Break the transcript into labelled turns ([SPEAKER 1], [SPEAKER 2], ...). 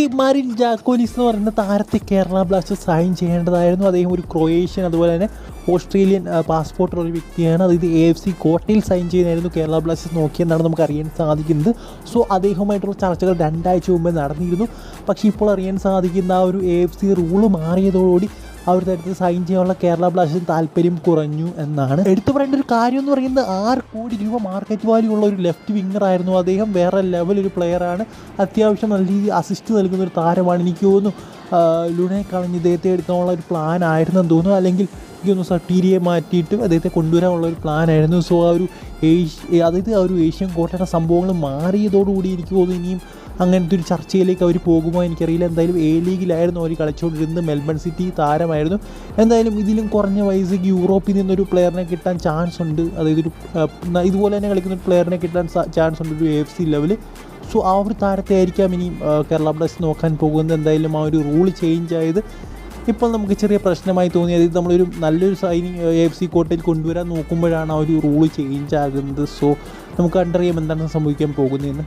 [SPEAKER 1] C Marin ജാക്കോലിസ് എന്ന് പറയുന്ന താരത്തെ കേരള ബ്ലാസ്റ്റേഴ്സ് സൈൻ ചെയ്യേണ്ടതായിരുന്നു. അദ്ദേഹം ഒരു ക്രൊയേഷ്യൻ അതുപോലെ തന്നെ ഓസ്ട്രേലിയൻ പാസ്പോർട്ടുള്ള ഒരു വ്യക്തിയാണ്. അത് ഇത് എ എഫ് സി കോട്ടയിൽ സൈൻ ചെയ്യുന്നതായിരുന്നു കേരള ബ്ലാസ്റ്റേഴ്സ് നോക്കിയെന്നാണ് നമുക്ക് അറിയാൻ സാധിക്കുന്നത്. സോ അദ്ദേഹവുമായിട്ടുള്ള ചർച്ചകൾ രണ്ടാഴ്ച മുമ്പ് നടന്നിരുന്നു. പക്ഷേ ഇപ്പോൾ അറിയാൻ സാധിക്കുന്ന ആ ഒരു എ എഫ് സി റൂൾ മാറിയതോടുകൂടി ആ ഒരു തരത്തിൽ സൈൻ ചെയ്യാനുള്ള കേരള ബ്ലാസ്റ്റേഴ്സിന് താല്പര്യം കുറഞ്ഞു എന്നാണ്. എടുത്തു പറയേണ്ട ഒരു കാര്യം എന്ന് പറയുന്നത് ആറ് കോടി രൂപ മാർക്കറ്റ് വാല്യൂ ഉള്ള ഒരു ലെഫ്റ്റ് വിങ്ങർ ആയിരുന്നു. അദ്ദേഹം വേറെ ലെവൽ ഒരു പ്ലെയറാണ് അത്യാവശ്യം നല്ല രീതിയിൽ അസിസ്റ്റ് നൽകുന്ന ഒരു താരമാണ്. എനിക്ക് തോന്നുന്നു ലുണയെ കളഞ്ഞ് ഇദ്ദേഹത്തെ എടുക്കാനുള്ള ഒരു പ്ലാൻ ആയിരുന്നെന്ന് തോന്നുന്നു. അല്ലെങ്കിൽ എനിക്ക് തോന്നുന്നു സട്ടീരിയെ മാറ്റിയിട്ട് അദ്ദേഹത്തെ കൊണ്ടുവരാനുള്ള ഒരു പ്ലാൻ ആയിരുന്നു. സോ ആ ഒരു ഏഷ്യ അതായത് ആ ഒരു ഏഷ്യൻ കോട്ടയുടെ സംഭവങ്ങൾ മാറിയതോടുകൂടി എനിക്ക് തോന്നുന്നു ഇനിയും അങ്ങനത്തെ ഒരു ചർച്ചയിലേക്ക് അവർ പോകുമോ എനിക്കറിയില്ല. എന്തായാലും എ ലീഗിലായിരുന്നു അവർ കളിച്ചുകൊണ്ടിരുന്നത് മെൽബൺ സിറ്റി താരമായിരുന്നു. എന്തായാലും ഇതിലും കുറഞ്ഞ വയസ്സേക്ക് യൂറോപ്പിൽ നിന്നൊരു പ്ലെയറിനെ കിട്ടാൻ ചാൻസ് ഉണ്ട്. അതായത് ഒരു ഇതുപോലെ തന്നെ കളിക്കുന്ന ഒരു പ്ലെയറിനെ കിട്ടാൻ ചാൻസ് ഉണ്ട് ഒരു എഫ് സി ലെവൽ സോ ആ ഒരു താരത്തെ ആയിരിക്കാം ഇനി കേരള ബ്ലാസ്റ്റേഴ്സ് നോക്കാൻ പോകുന്നത്. എന്തായാലും ആ ഒരു റൂൾ ചേഞ്ച് ആയത് ഇപ്പോൾ നമുക്ക് ചെറിയ പ്രശ്നമായി തോന്നി. അതായത് നമ്മളൊരു നല്ലൊരു സൈനിങ് എഫ് സി കോട്ടയിൽ കൊണ്ടുവരാൻ നോക്കുമ്പോഴാണ് ആ ഒരു റൂൾ ചേഞ്ച് ആകുന്നത്. സോ നമുക്ക് കണ്ടറിയാം എന്താണ് സംഭവിക്കാൻ പോകുന്നതെന്ന്.